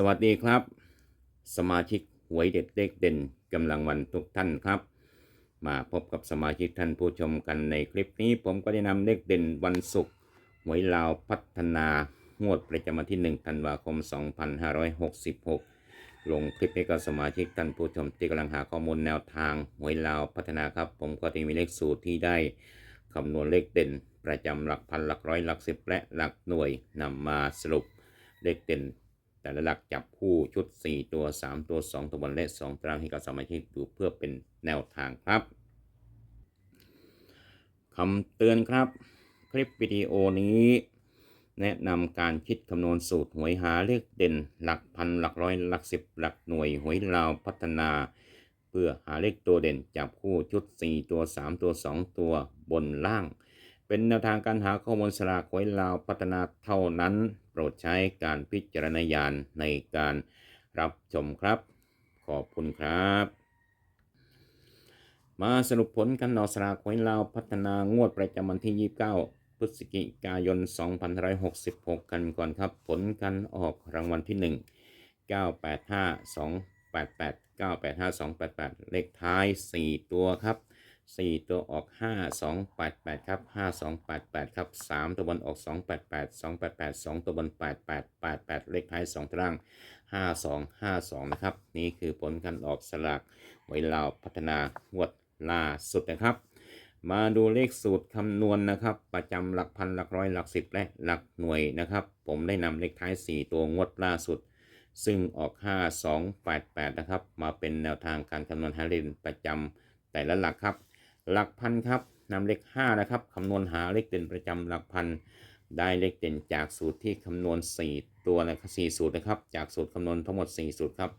สวัสดีครับ สมาชิกหวยเด็ดเลขเด่นกำลังวันทุกท่านครับ มาพบกับสมาชิกท่านผู้ชมกันในคลิปนี้ ผมก็ได้นำเลขเด่นวันศุกร์หวยลาวพัฒนางวดประจำวันที่1ธันวาคม 2566 ลงคลิปให้กับสมาชิกท่านผู้ชมที่กำลังหาข้อมูลแนวทางหวยลาวพัฒนาครับ ผมก็จะมีเลขสูตรที่ได้คำนวณเลขเด่น ประจำหลักพันหลักร้อยหลักสิบและหลักหน่วยนำมาสรุปเลขเด่น แต่ละหลักจับคู่ชุด 4 ตัว 3 ตัว 2 ตัวบนและ 2 ตารางให้กับสมาชิกดูเพื่อเป็นแนวทางครับคำเตือนครับ คลิปวิดีโอนี้ แนะนำการคิดคำนวณสูตรหวยหาเลขเด่น หลักพันหลักร้อยหลักสิบหลักหน่วยหวยลาวพัฒนา เพื่อหาเลขตัวเด่นจับคู่ชุด 4 ตัว 3 ตัว 2 ตัวบนล่าง เป็นแนวทางการหาข้อมูลสลากหวยลาวพัฒนาเท่านั้น โปรดใช้การพิจารณญาณในการรับชมครับ ขอบคุณครับ มาสรุปผลกันนอสลากหวยลาวพัฒนางวดประจำวันที่ 29 พฤศจิกายน 2566 กันก่อนครับ ผลกันออกรางวัลที่ 1 985 288 985 288 เลขท้าย 4 ตัวครับ 4 ตัวออก 5 2 8 8 ครับ 5 2 8 8 ครับ 3 ตัวบนออก 2 8 8 2 8 8 2 ตัวบน 8 8 8 8 เลขท้าย 2ตาราง 5 2 5 2 นะครับ นี่คือผลการออกสลากไวลาวพัฒนางวดล่าสุดนะครับ มาดูเลขสูตรคำนวณนะครับ ประจำหลักพันหลักร้อยหลักสิบและหลักหน่วยนะครับ ผมได้นำเลขท้าย 4 ตัวงวดล่าสุดซึ่งออก 5 2 8 8 นะครับ มาเป็นแนวทางการคำนวณหาเลขประจำแต่ละหลักครับ หลักพันครับนำเลข5นะครับคำนวณหาเลขเด่นประจำหลักพัน ได้เลขเด่นจากสูตรที่คำนวณ 4 ตัวนะครับ4สูตรนะครับ จากสูตรคำนวณทั้งหมด 4 สูตรครับ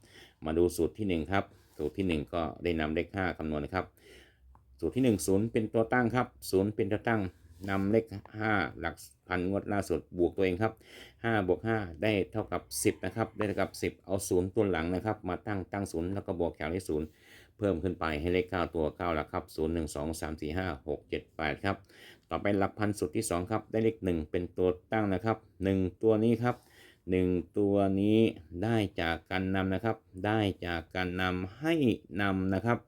มาดูสูตรที่ 1 ครับ สูตรที่ 1 ก็ได้นำเลข5คำนวณนะครับ สูตรที่ 1 0 เป็นตัวตั้งครับ 0 เป็นตัวตั้งนำเลข 5 หลักพันงวดล่าสุดบวกตัวเองครับ5บวก5ได้เท่ากับ 10นะครับได้เท่ากับ 10 เอา 0 ตัวหลังนะครับ มาตั้งตั้ง 0 แล้วก็บวกแถวที่0 เพิ่มขึ้นไปให้เลข 9 ตัว9หลักครับ 0 1 2 3 4 5 6 7 8 ครับ ต่อไปหลักพันสุดที่ 2 ครับ ได้เลข 1 เป็นตัวตั้งนะครับ 1 ตัวนี้ครับ 1 ตัวนี้ได้จากการนำนะครับ ได้จากการนำให้นำนะครับ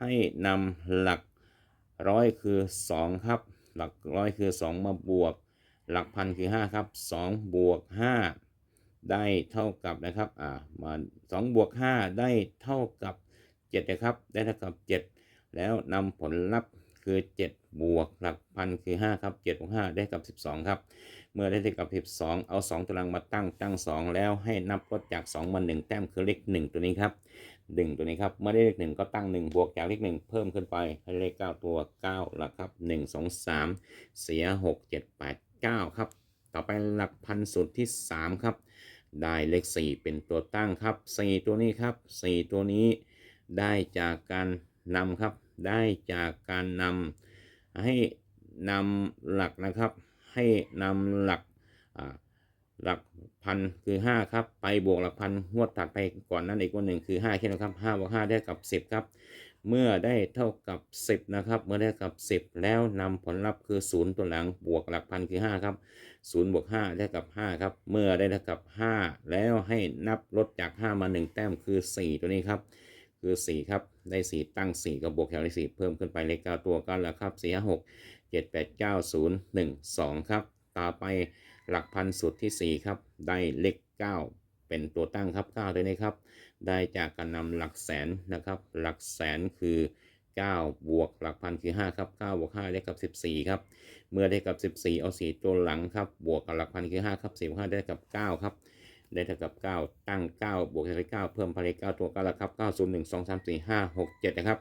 ให้นำหลักร้อยคือ 2 ครับ หลักร้อยคือ 2 มาบวก หลักพันคือ 5 ครับ 2 บวก 5 ได้เท่ากับนะครับ อ่า มา 2 บวก 5 ได้เท่ากับ 7นะครับ ได้เท่ากับ 7 แล้วนำผลลัพธ์คือ 7 บวกหลักพันคือ 5 ครับ7บวก5ได้กับ 12 ครับ เมื่อได้เท่ากับ 12 เอา 2ตารางมาตั้งตั้ง 2 แล้วให้นับลดจาก 2 มา 1 แต้มคือเลข 1 ตัวนี้ครับดึงตัวนี้ครับ เมื่อได้เลข 1 ก็ตั้ง 1 บวกจากเลข 1 เพิ่มขึ้นไปให้เลข 9 ตัว 9 หลักครับ 1 2 3 เสีย 6 7 8 9 ครับ ต่อไปหลักพันสูตรที่ 3 ครับ ได้เลข 4 เป็นตัวตั้งครับ 4 ตัวนี้ครับ 4 ตัวนี้ ได้จากการนำครับ ได้จากการนำให้นำหลักนะครับ ให้นำหลักหลักพันคือ 5 ครับ ไปบวกหลักพันงวดถัดไปก่อนนั้นอีกวันหนึ่งคือ5แค่นะครับ5บวก5ได้กับ 10 ครับ เมื่อได้เท่ากับ 10 นะครับ เมื่อได้กับ 10 แล้วนำผลลัพธ์คือ 0 ตัวหลังบวกหลักพันคือ 5 ครับ0บวก5ได้กับ 5 ครับ เมื่อได้เท่ากับ 5 แล้วให้นับลดจาก 5 มา 1 แต้มคือ 4 ตัวนี้ครับ คือ 4 ครับ ได้ 4 ตั้ง 4 กับบวกแถวที่4เพิ่มขึ้นไปเลข9ตัวกันแล้วครับ 4 5 6 7 8 9 0 1 2 ครับ ต่อไปหลักพันสุดที่ 4 ครับ ได้เลข 9 เป็นตัวตั้งครับ9ตัวนี้ครับ ได้จากการนำหลักแสนนะครับ หลักแสนคือ 9 บวกหลักพันคือ 5 ครับ 9 บวก5ได้กับ 14 ครับ เมื่อได้กับ 14 เอา 4 ตัวหลังครับ บวกกับหลักพันคือ 5 ครับ4บวก5ได้กับ 9 ครับ ได้เท่ากับ 9 ตั้ง 9 บวกกับ9เพิ่มพลัง9ตัว9แล้วครับ 9 0 1 2 3 4 5 6 7 นะครับ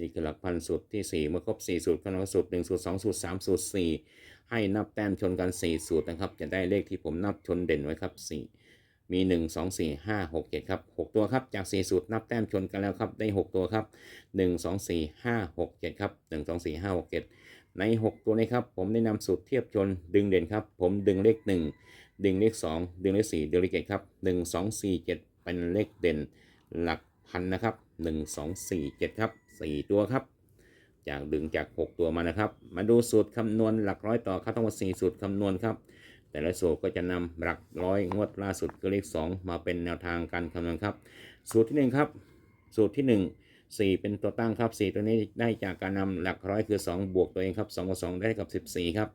นี่คือหลักพันสูตรที่ 4 เมื่อครบ 4 สูตรคำนวณสูตร 1 สูตร 2 สูตร 3 สูตร 4 ให้นับแต้มชนกัน 4 สูตรนะครับ จะได้เลขที่ผมนับชนเด่นไว้ครับ 4 มี 1 2 4 5 6 7 ครับ 6 ตัวครับ จาก 4 สูตรนับแต้มชนกันแล้วครับ ได้ 6 ตัวครับ 1 2 4 5 6 7 ครับ 1 2 4 5 6 7 ใน 6 ตัวนี้ครับ ผมได้นำสูตรเทียบชนดึงเด่นครับ ผมดึงเลข 1 ดึงเลข 2 ดึงเลข4ดึงเลข7ครับ 1 2 4 7 เป็นเลขเด่นหลักพันนะครับ 1 2 4 7 ครับ 4 ตัวครับ จากดึงจาก 6 ตัวมานะครับ มาดูสูตรคำนวณหลักร้อยต่อครับทั้งหมด4สูตรคำนวณครับ แต่ละสูตรก็จะนำหลักร้อยงวดล่าสุดคือเลข 2 มาเป็นแนวทางการคำนวณครับ สูตรที่1ครับ สูตรที่ 1 4 เป็นตัวตั้งครับ 4 ตัวนี้ได้จากการนำหลักร้อยคือ 2 บวกตัวเองครับ2กับ2ได้กับ 14 ครับ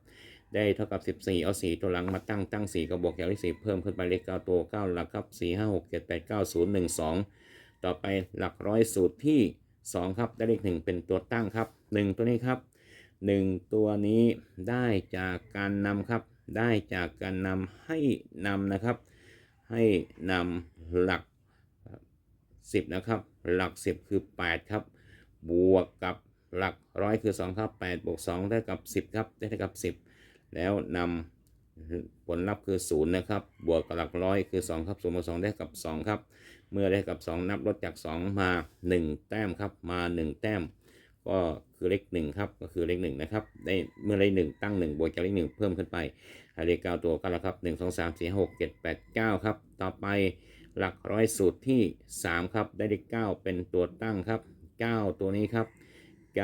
ได้เท่ากับ 14 เอา 4 ตัวหลังมาตั้งตั้ง 4 กับบวกอย่างที่4เพิ่มขึ้นไปเลข9ตัว9หลักครับ 4 5 6 7 8 9 0 1 2 ต่อไปหลักร้อยสูตรที่ 2 ครับ ได้เลข 1 เป็นตัวตั้งครับ 1 ตัวนี้ครับ 1 ตัวนี้ได้จากการนำครับ ได้จากการนำให้นำนะครับ ให้นำหลัก 10 นะครับ หลัก 10 คือ 8 ครับ บวกกับหลักร้อยคือ 2 ครับ8บวก2ได้กับ 10 ครับ ได้เท่ากับ 10 แล้วนำผลลัพธ์คือ0นะครับ บวกกับหลักร้อยคือ 2 ครับ0บวก2ได้กับ 2 ครับ เมื่อได้กับ 2 นับลดจาก 2 มา 1 แต้มครับ มา 1 แต้ม ก็คือเลข1ครับ ก็คือเลข1นะครับ ได้เมื่อเลข1ตั้ง 1 บวกจากเลข1เพิ่มขึ้นไปให้เลข9ตัวก็แล้วครับ 1 2 3 4 6 7 8 9 ครับ ต่อไปหลักร้อยสูตรที่ 3 ครับ ได้เลข9เป็นตัวตั้งครับ 9 ตัวนี้ครับ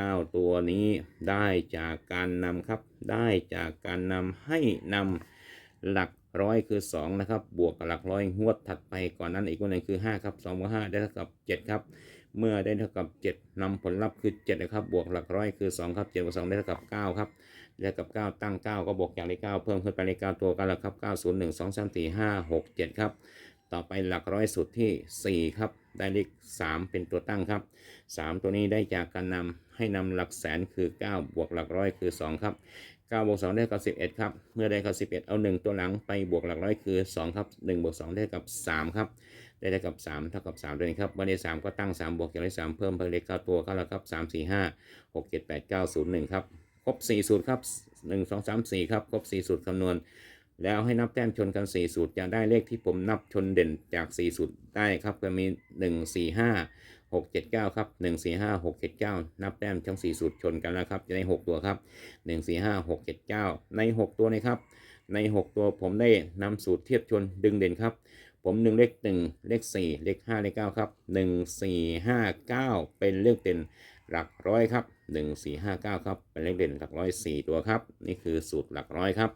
9ตัวนี้ได้จากการนำครับ ได้จากการนำให้นำหลักร้อยคือ 2 นะครับ บวกกับหลักร้อยงวดถัดไปก่อนนั้นอีกตัวหนึ่งคือ 5 ครับ2บวก5ได้เท่ากับ 7 ครับ เมื่อได้เท่ากับ 7นำผลลัพธ์คือ7นะครับ บวกหลักร้อยคือ 2 ครับ7บวก2ได้เท่ากับ 9 ครับได้กับ 9 ตั้ง 9 ก็บวกอย่างเลข9เพิ่มขึ้นไปเลข9ตัวกันแล้วครับ 9 0 1 2 3 4 5 6 7 ครับ ต่อไปหลักร้อยสุดที่ 4 ครับ ได้เลข 3 เป็นตัวตั้งครับ 3 ตัวนี้ได้จากการนำ ให้นำหลักแสนคือ 9 บวกหลักร้อยคือ 2 ครับ9บวก2ได้กับ 11 ครับ เมื่อได้กับ 11 เอา 1 ตัวหลังไปบวกหลักร้อยคือ 2 ครับ1บวก2ได้กับ 3 ครับ ได้เท่ากับ 3 เท่ากับ3ตัวนี้ครับเมื่อได้3ก็ตั้ง 3 บวกอย่างเลข3เพิ่มเพิ่มเลข9ตัวก็แล้วครับ 3 4 5 6 7 8 9 0 1 ครับ ครบ 4 สูตรครับ 1 2 3 4 ครับ ครบ 4 สูตรคำนวณ แล้วให้นับแต้มชนกัน 4 สูตรจะได้เลขที่ผมนับชนเด่นจาก 4 สูตรได้ครับก็มี 1 4 5 6 7 9 ครับ 1 4 5 6 7 9 นับแต้มทั้ง 4 สูตรชนกันแล้วครับจะได้ 6 ตัวครับ 1 4 5 6 7 9 ใน 6 ตัวนี้ครับ ใน 6 ตัวผมได้นำสูตรเทียบชนดึงเด่นครับ ผมหนึ่งเลขหนึ่งเลขสี่เลขห้าเลขเก้าครับหนึ่งสี่ห้าเก้าเป็นเลขเด่นหลักร้อยครับหนึ่งสี่ห้าเก้าครับ เป็นเลขเด่นหลักร้อยสี่ตัวครับ นี่คือสูตรหลักร้อยครับ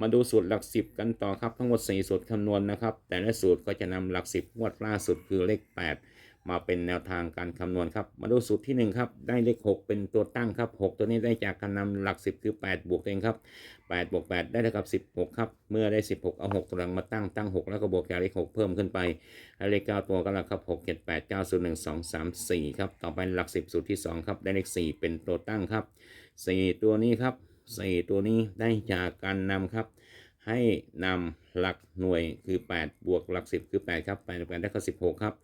มาดูสูตรหลักสิบกันต่อครับ ทั้งหมด 4 สูตรคำนวณนะครับ แต่ละสูตรก็จะนำหลักสิบงวดล่าสุดคือเลข 8 มาเป็นแนวทางการคำนวณครับ มาดูสูตรที่ 1 ครับ ได้เลข 6 เป็นตัวตั้งครับ 6 ตัวนี้ได้จากการนำหลัก 10 คือ 8 บวกเองครับ8บวก8ได้เท่ากับ 16 ครับ เมื่อได้ 16 เอา 6 ตัวหลังมาตั้งตั้ง 6 แล้วก็บวกจากเลข 6 เพิ่มขึ้นไปให้เลข 9 ตัวกันแล้วครับ 6 7 8 9 0 1 2 3 4 ครับ ต่อไปหลัก 10 สูตรที่ 2 ครับ ได้เลข 4 เป็นตัวตั้งครับ 4 ตัวนี้ครับ 4 ตัวนี้ได้จากการนำครับ ให้นำหลักหน่วยคือ 8 บวกหลัก 10 คือ 8 ครับ8บวก8ได้ก็16 ครับ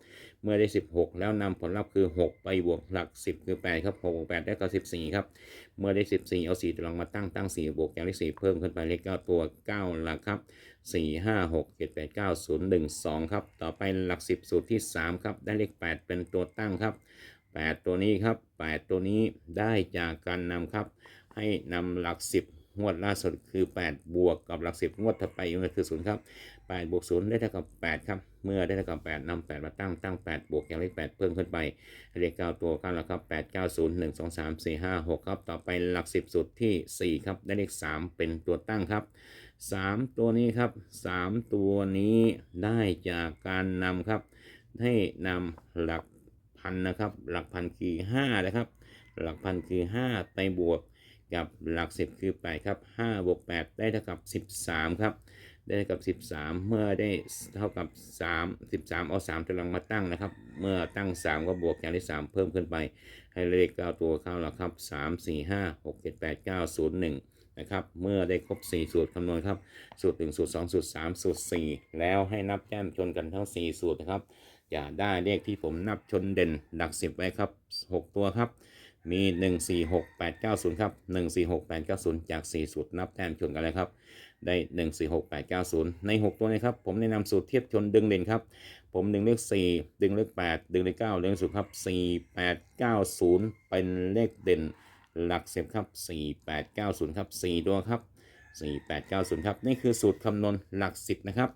เมื่อได้ 16 แล้วนำผลลัพธ์คือ 6 ไปบวกหลัก 10 คือ 8 ครับ6บวก8ได้ก็14 ครับ เมื่อได้ 14 เอา4ตัวหลังมาตั้งตั้ง 4 บวกอย่างเลข4เพิ่มขึ้นไปเลข9ตัว 9 หลักครับ 4 5 6 7 8 9 0 1 2 ครับ ต่อไปหลัก 10 สูตรที่ 3 ครับ ได้เลข 8 เป็นตัวตั้งครับ 8 ตัวนี้ครับ 8 ตัวนี้ได้จากการนำครับ ให้นำหลัก 10 งวดล่าสุดคือ 8 บวกกับหลัก10งวดถัดไปอีกคือ0ครับ8บวก0ได้เท่ากับ 8 ครับ เมื่อได้เท่ากับ 8นำ8มาตั้งตั้ง 8 บวกอย่างเลข8เพิ่มขึ้นไปเลข9ตัวกันแล้วครับ8 9 0 1 2 3 4 5 6 ครับต่อไปหลัก10สุดที่ 4 ครับได้เลข 3 เป็นตัวตั้งครับ 3 ตัวนี้ครับ 3 ตัวนี้ได้จากการนำครับ ให้นำหลักพันนะครับ หลักพันคือ5นะครับ หลักพันคือ 5 ไปบวก กับหลัก 10 คือ 8 ครับ5บวก8ได้เท่ากับ 13 ครับ ได้เท่ากับ 13 เมื่อได้เท่ากับ 3 13 เอา 3ตัวหลังมาตั้งนะครับ เมื่อตั้ง 3 ก็บวกอย่างที่ 3 เพิ่มขึ้นไป ให้เลข 9 ตัวเข้าแล้วครับ 3 4 5 6 7 8 9 0 1นะครับ เมื่อได้ครบ 4 สูตรคำนวณครับ สูตร 1 สูตร 2 สูตร 3 สูตร 4 แล้วให้นับแต้มชนกันทั้ง 4 สูตรนะครับ จะได้เลขที่ผมนับชนเด่นหลัก 10 ไว้ครับ 6 ตัวครับ มี 1 4 6 8 9 0 ครับ 1 4 6 8 9 0 จาก 4 สูตรนับแต้มชนกันเลยครับ ได้ 1 4 6 8 9 0 ใน 6 ตัวนี้ครับ ผมแนะนำสูตรเทียบชนดึงเด่นครับ ผมดึงเลข 4 ดึงเลข 8 ดึงเลข 9 ดึงสูตรครับ 4 8 9 0 เป็นเลขเด่นหลักสิบครับ 4 8 9 0 ครับ 4 ตัวครับ 4 8 9 0ครับนี่คือสูตรคำนวณหลัก 10นะครับ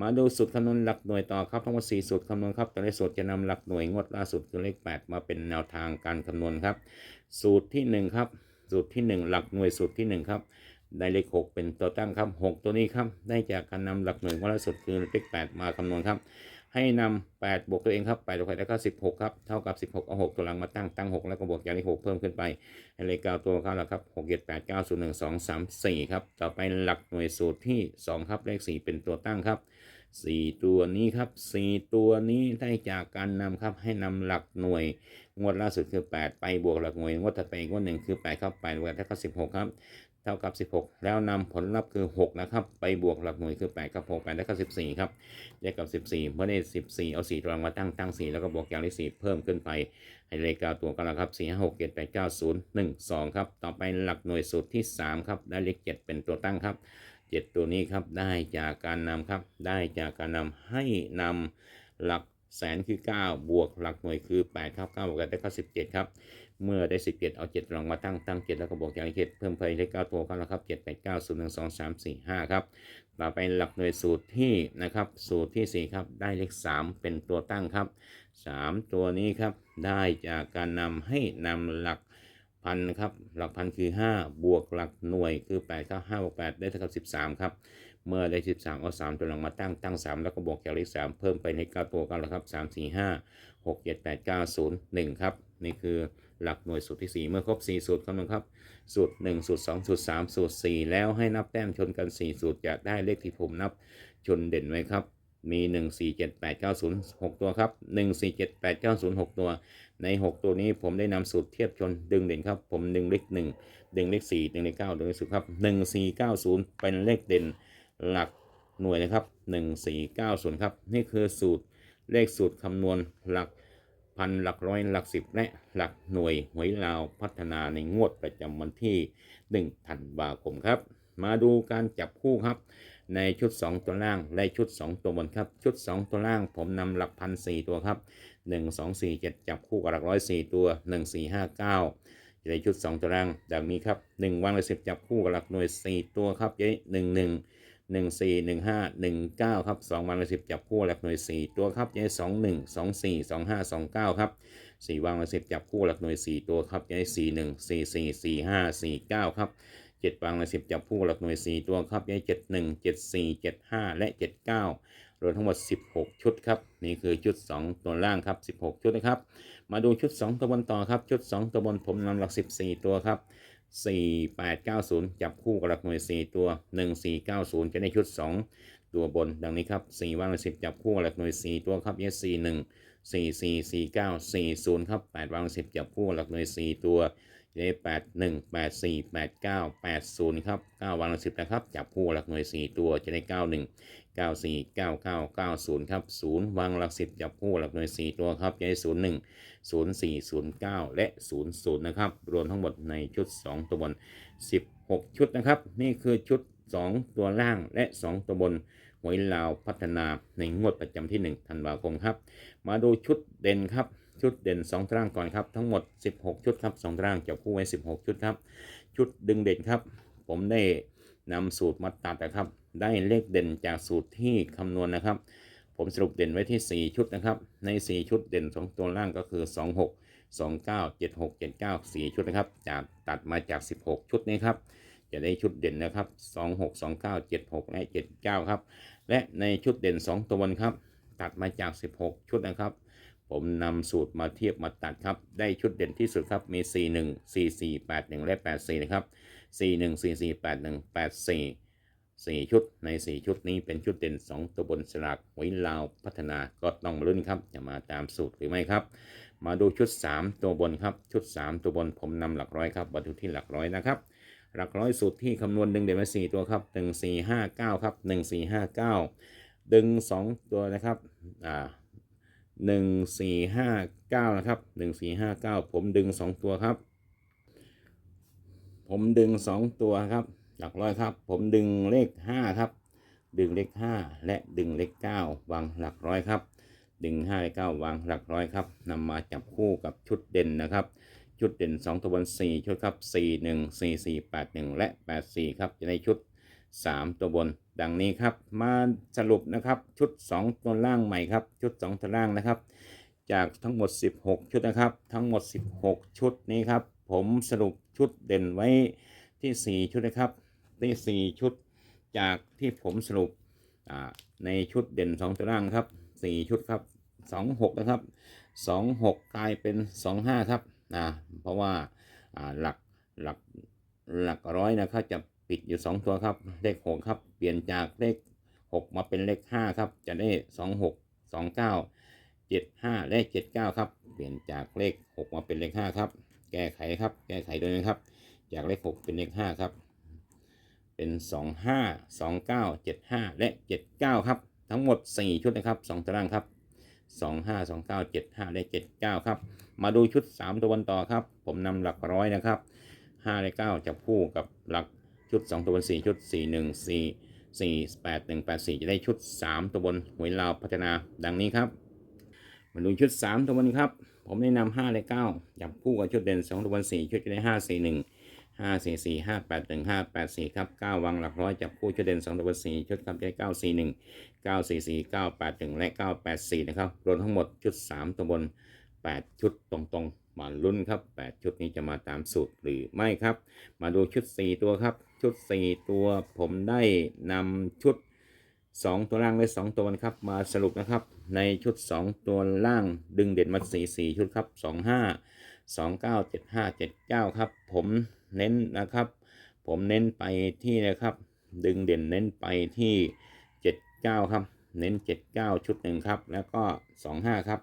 มาดูสูตรคำนวณหลักหน่วยต่อครับทั้งหมด4สูตรคำนวณครับแต่ละสูตรจะนำหลักหน่วยงวดล่าสุดคือเลข 8 มาเป็นแนวทางการคำนวณครับ สูตรที่ 1 ครับ สูตรที่ 1 หลักหน่วยสูตรที่ 1 ครับได้เลขหกเป็นตัวตั้งครับหกตัวนี้ครับได้จากการนำหลักหน่วยของล่าสุดคือเลขแปดมาคำนวณครับ ให้นำแปดบวกตัวเองครับแปดบวกแปดแล้วก็สิบหกครับ เท่ากับสิบหกเอาหกตัวหลังมาตั้งตั้งหกแล้วก็บวกจากเลขหกเพิ่มขึ้นไปให้เลขเก้าตัวครับแล้วครับหกเจ็ดแปดเก้าศูนย์หนึ่งสองสามสี่ครับ ต่อไปหลักหน่วยสูตรที่สองครับ เลขสี่เป็นตัวตั้งครับสี่ตัวนี้ครับสี่ตัวนี้ได้จากการนำครับให้นำหลักหน่วย งวดล่าสุดคือ8ไปบวกหลักหน่วยงวดถัดไปงวดหนึ่งคือ8ครับ8บวกแล้วก็16ครับ เท่ากับ 16 แล้วนำผลลัพธ์คือ 6 นะครับ ไปบวกหลักหน่วยคือ 8 กับ 6 8แล้วก็14 ครับได้กับ 14 เมื่อได้ 14 เอา4ตัวรางมาตั้งตั้ง 4 แล้วก็บวกอย่างเลข4เพิ่มขึ้นไป ให้เลขเก้าตัวกันแล้วครับ 4 5 6 7 8 9 0 1 2 ครับ ต่อไปหลักหน่วยสูตรที่ 3 ครับ ได้เลข 7 เป็นตัวตั้งครับ 7 ตัวนี้ครับได้จากการนำครับ ได้จากการนำให้นำหลักแสนคือ 9 บวกหลักหน่วยคือ 8 ครับ9บวกกันได้ก็17 ครับ เมื่อได้17เจ็ดเอา7ลองมาตั้งตั้ง7แล้วก็บวกอย่างเลข7เพิ่มไปเลข9ตัวกันแล้วครับ7 8 9 0 1 2 3 4 5ครับต่อไปหลักหน่วยสูตรที่นะครับสูตรที่สี่ครับได้เลข3เป็นตัวตั้งครับ3ตัวนี้ครับได้จากการนำให้นำหลักพันครับหลักพันคือ 5 บวกหลักหน่วยคือ8ครับ5บวก8ได้เท่ากับ 13 ครับ เมื่อได้ 13 เอา 3 ตัวหลังมาตั้งตั้ง 3 แล้วก็บวกจากเลข3เพิ่มไปใน9ตัวกันแล้วครับ 3 4 5 6 7 8 9 0 1 ครับ นี่คือ หลักหน่วยสูตรที่ 4 เมื่อครบ 4 สูตรคำนวณครับ สูตร 1 สูตร 2 สูตร 3 สูตร 4 แล้วให้นับแต้มชนกัน 4 สูตรจะได้เลขที่ผมนับชนเด่นไว้ครับ มี 1 4 7 8 9 0 6 ตัวครับ 1 4 7 8 9 0 6 ตัว ใน 6 ตัวนี้ผมได้นำสูตรเทียบชนดึงเด่นครับ ผมดึงเลข1ดึงเลข4ดึงเลข9ดึงเลข10ครับ1 4 9 0 เป็นเลขเด่นหลักหน่วยนะครับ 1 4 9 0 ครับ นี่คือสูตรเลขสูตรคำนวณหลัก พันหลักร้อยหลักสิบและหลักหน่วยหวยลาวพัฒนาในงวดประจำวันที่ 1 ธันวาคมครับ มาดูการจับคู่ครับ ในชุด 2 ตัวล่างและชุด 2 ตัวบนครับ ชุด 2 ตัวล่างผมนำหลักพันสี่ตัวครับ 1 2 4 7 จับคู่กับหลักร้อยสี่ตัว 1 4 5 9ในชุด 2ตัวล่างดังนี้ครับ 1วางเลยสิบจับคู่กับหลักหน่วย 4 ตัวครับยัยหนึ่งห นึ่งหนึ่งสี่หนึ่งห้าหนึ่งเก้าครับสองวางละสิบจับคู่หลักหน่วยสี่ตัวครับยัยสองหนึ่งสองสี่สองห้าสองเก้าครับสี่วางละสิบจับคู่หลักหน่วยสี่ตัวครับยัยสี่หนึ่งสี่สี่สี่ห้าสี่เก้าครับเจ็ดวางละสิบจับคู่หลักหน่วยสี่ตัวครับยัยเจ็ดหนึ่งเจ็ดสี่เจ็ดห้าและเจ็ดเก้ารวมทั้งหมด 16 ชุดครับ นี่คือชุด 2 ตัวล่างครับ 16 ชุดนะครับ มาดูชุด 2 ตัวบนต่อครับ ชุด 2 ตัวบนผมนำหลัก 14 ตัวครับ 4890 จับคู่กับหลักหน่วย 4 ตัว 1490 จะได้ชุด 2 ตัวบนดังนี้ครับ 4ว่างละ10 จับคู่กับหลักหน่วย 4 ตัวครับเยส41 4449 40 ครับ 8ว่างละ10 จับคู่กับหลักหน่วย 4 ตัวจะได้81 84 89 80 ครับ 9 วางละ10 นะครับ จับคู่หลักหน่วย 4 ตัวจะได้ 91 94 99 90 ครับ 0 วางหลัก 10 จับคู่หลักหน่วย 4 ตัวครับจะได้ 01 04 09 และ 00 นะครับ รวมทั้งหมดในชุด 2 ตัวบน 16 ชุดนะครับ นี่คือชุด 2 ตัวล่างและ 2 ตัวบนหวยลาวพัฒนาในงวดประจำที่ 1 ธันวาคมครับ มาดูชุดเด่นครับชุดเด่น 2ตารางก่อนครับ ทั้งหมด 16 ชุดครับ2ตารางจับคู่ไว้ 16 ชุดครับ ชุดดึงเด่นครับ ผมได้นำสูตรมาตัดนะครับ ได้เลขเด่นจากสูตรที่คำนวณนะครับ ผมสรุปเด่นไว้ที่ 4 ชุดนะครับ ใน 4 ชุดเด่น2ตัวล่างก็คือ 26 29 76 79 4 ชุดนะครับ จากตัดมาจาก 16 ชุดนี้ครับ จะได้ชุดเด่นนะครับ 26 29 76 และ 79 ครับ และในชุดเด่น 2 ตัวบนครับ ตัดมาจาก 16 ชุดนะครับ ผมนำสูตรมาเทียบมาตัดครับ ได้ชุดเด่นที่สุดครับ มี 41 44 81 และ 84 นะครับ 41 44 81 84 4 ชุดใน 4 ชุดนี้เป็นชุดเด่น 2 ตัวบนสลากหวยลาวพัฒนาก็ต้องมาลุ้นครับจะมาตามสูตรหรือไม่ครับ มาดูชุด 3 ตัวบนครับชุด 3 ตัวบนผมนำหลักร้อยครับมาดูที่หลักร้อยนะครับ หลักร้อยสูตรที่คำนวณดึงเด่นมา4ตัวครับ1 4 5 9ครับ1 4 5 9 ดึง 2 ตัวนะครับอ่า1 4 5 9นะครับ1 4 5 9ผมดึง2ตัวครับ ผมดึง2ตัวครับ ลักร้อยครับ ผมดึงเลข 5 ครับ ดึงเลข 5 และดึงเลข 9 วางหลักร้อยครับ ดึง5เลข9วางหลักร้อยครับนำมาจับคู่กับชุดเด่นนะครับ ชุดเด่น 2 ตัวบน 4 ชุดครับ 4 1 4 4 8 1 และ 8 4 ครับจะได้ชุด 3 ตัวบน ดังนี้ครับ มาสรุปนะครับ ชุด 2 ตัวล่างใหม่ครับ ชุด 2 ตัวล่างนะครับ จากทั้งหมด 16 ชุดนะครับ ทั้งหมด 16 ชุดนี้ครับ ผมสรุปชุดเด่นไว้ที่ 4 ชุดนะครับ ตที่4ชุดจากที่ผมสรุปในชุดเด่น 2 ตัวล่างครับ 4 ชุดครับ 26 นะครับ 26 กลายเป็น 25 ครับนะเพราะว่าหลักหลักหลักร้อยนะครับจะปิดอยู่ 2 ตัวครับ เลข 6 ครับ เปลี่ยนจากเลข 6 มาเป็นเลข 5 ครับ จะได้ 26 29 75 และ 79 ครับ เปลี่ยนจากเลข 6 มาเป็นเลข 5 ครับ แก้ไขครับ แก้ไขโดยนะครับ จากเลข 6 เป็นเลข 5 ครับ เป็น 25 29 75 และ 79 ครับ ทั้งหมด 4 ชุดนะครับ 2 ตารางครับ 25 29 75 และ 79 ครับ มาดูชุด 3 ตัวบนต่อครับ ผมนำหลักร้อยนะครับ 5 และ 9 จะคู่กับหลักชุด 2 ตัวบน 4 ชุด 4 1 4 4 8 1 8 4 จะได้ชุด 3 ตัวบนหวยลาวพัฒนาดังนี้ครับ มาดูชุด 3 ตัวบนครับ ผมแนะนำ5และ9จับคู่กับชุดเด่น 2 ตัวบน 4 ชุดจะได้ 5 4 1 5 4 4 5 8 1 5 8 4ครับ9วางหลักร้อยจับคู่ชุดเด่น2ตัวบน4ชุดครับจะได้9 4 1 9 4 4 9 8 1และ9 8 4นะครับรวมทั้งหมดชุด3ตัวบน8ชุดตรงๆมาลุ้นครับ8ชุดนี้จะมาตามสูตรหรือไม่ครับ มาดูชุด4ตัวครับ ชุด4ตัวผมได้นำชุด2ตัวล่างและ2ตัวนะครับมาสรุปนะครับ ในชุด2ตัวล่างดึงเด่นมา4 4ชุดครับ25 29 75 79ครับ ผม เน้นนะครับ ผมเน้นไปที่นะครับ ดึงเด่นเน้นไปที่ 79 ครับ เน้น 79 ชุดหนึ่งครับ แล้วก็ 25 ครับ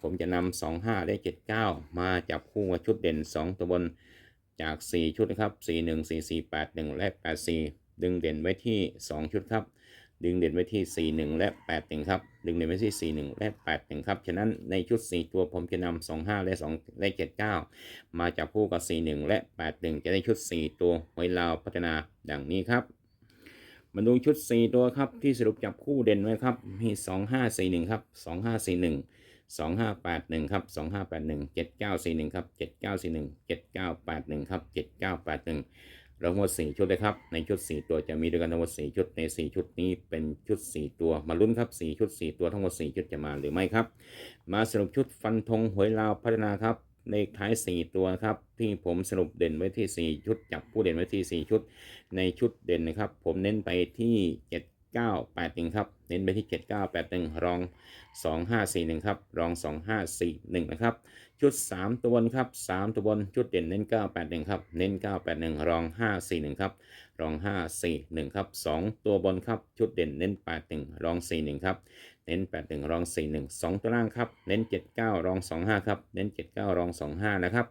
ผมจะนำ25 ได้ 79 มาจับคู่กับชุดเด่น 2 ตัวบนจาก 4 ชุดนะครับ 41 44 81 และ 84 ดึงเด่นไว้ที่ 2 ชุดครับ ดึงเด่นไว้ที่ 41 และ 81 ครับ ดึงเด่นไว้ที่ 41 และ 81 ครับ ฉะนั้นในชุด 4 ตัวผมจะนำ25 และ 2 และ 79 มาจับคู่กับ 41 และ 81 จะได้ชุด 4 ตัวหวยลาวพัฒนาดังนี้ครับ มาดูชุด 4 ตัวครับ ที่สรุปจับคู่เด่นไว้ครับ มี 2541 ครับ 2541 2581 ครับ 2581 7941 ครับ 7941 7981 ครับ 7981 เราทั้งหมด4ชุดเลยครับ ในชุด 4 ตัวจะมีด้วยกันทั้งหมด4ชุดใน 4 ชุดนี้เป็นชุด 4 ตัวมาลุ้นครับ 4 ชุด 4 ตัวทั้งหมด 4 ชุดจะมาหรือไม่ครับ มาสรุปชุดฟันธงหวยลาวพัฒนาครับเลขท้าย 4 ตัวครับที่ผมสรุปเด่นไว้ที่ 4 ชุด จับผู้เด่นไว้ที่ 4 ชุด ในชุดเด่นนะครับ ผมเน้นไปที่ 7981ครับ เน้นไปที่7981 รอง 2541 ครับ รอง 2541 นะครับ ชุด 3 ตัวบนครับ 3 ตัวบน ชุดเด่นเน้น 981 ครับ เน้น 981 รอง 541 ครับ รอง 541 ครับ 2 ตัวบนครับ ชุดเด่นเน้น 81 รอง 41 ครับ เน้น 81 รอง 41 2 ตัวล่างครับ เน้น 79 รอง 25 ครับ เน้น 79 รอง 25 นะครับ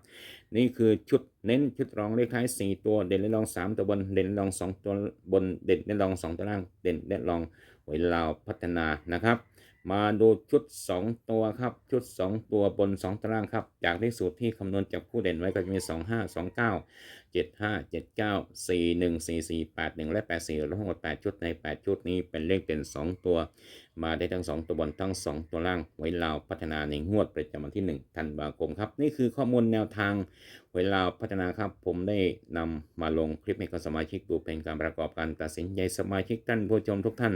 นี่คือชุดเน้นชุดรองเลขท้าย 4 ตัว เด่นและรอง 3 ตัวบน เด่นและรอง 2 ตัวบน เด่นและรอง 2 ตัวล่าง เด่นและรอง หวยลาวพัฒนานะครับ มาดูชุด 2 ตัวครับชุด 2 ตัวบน 2 ตารางครับ จากที่สูตรที่คำนวณจากผู้เด่นไว้ก็จะมี 25 29 75 79 41 44 81 และ 84รวมทั้งหมด8ชุดใน 8 ชุดนี้เป็นเลขเด่น 2 ตัว มาได้ทั้ง 2 ตัวบนทั้ง 2 ตัวล่างไว้ลาวพัฒนาในงวดประจำวันที่ 1 ธันวาคมครับ นี่คือข้อมูลแนวทางไว้ลาวพัฒนาครับ ผมได้นำมาลงคลิปให้กับสมาชิกดูเป็นการประกอบการตัดสินใจสมาชิกท่านผู้ชมทุกท่าน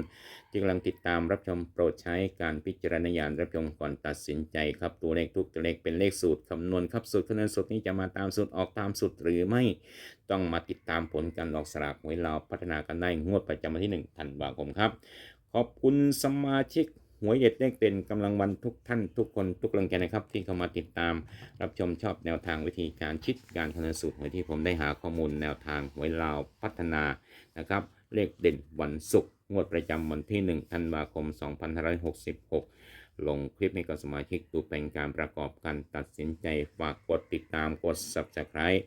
ที่กำลังติดตามรับชมโปรดใช้การพิจารณาญาณรับชมก่อนตัดสินใจครับตัวเลขทุกตัวเลขเป็นเลขสูตรคำนวณครับสูตรคำนวณสูตรนี้จะมาตามสูตรออกตามสูตรหรือไม่ต้องมาติดตามผลการออกสลากหวยลาวพัฒนากันได้งวดประจำวันที่1ธันวาคมครับ ขอบคุณสมาชิกหวยเด็ดเลขเด่นกำลังวันทุกท่านทุกคนทุกกำลังใจนะครับ ที่เข้ามาติดตามรับชมชอบแนวทางวิธีการคิดการคำนวณสูตรหวยที่ผมได้หาข้อมูลแนวทางหวยลาวพัฒนานะครับ เลขเด่นวันศุกร์งวดประจำวันที่ 1 ธันวาคม 2566 ลงคลิปให้กับสมาชิกดูเป็นการประกอบการตัดสินใจฝากกดติดตามกด subscribe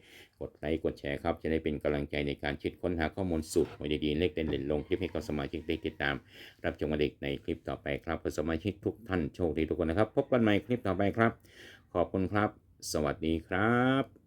ดไลค์กดแชร์ครับจะได้เป็นกำลังใจในการคิดค้นหาข้อมูลสูตรหวยดีๆเลขเด่นเด่นลงคลิปให้กับสมาชิกได้ติดตาม รับชมกันเด็กในคลิปต่อไปครับสมาชิกทุกท่านโชคดีทุกคนนะครับ พบกันใหม่คลิปต่อไปครับ ขอบคุณครับ สวัสดีครับ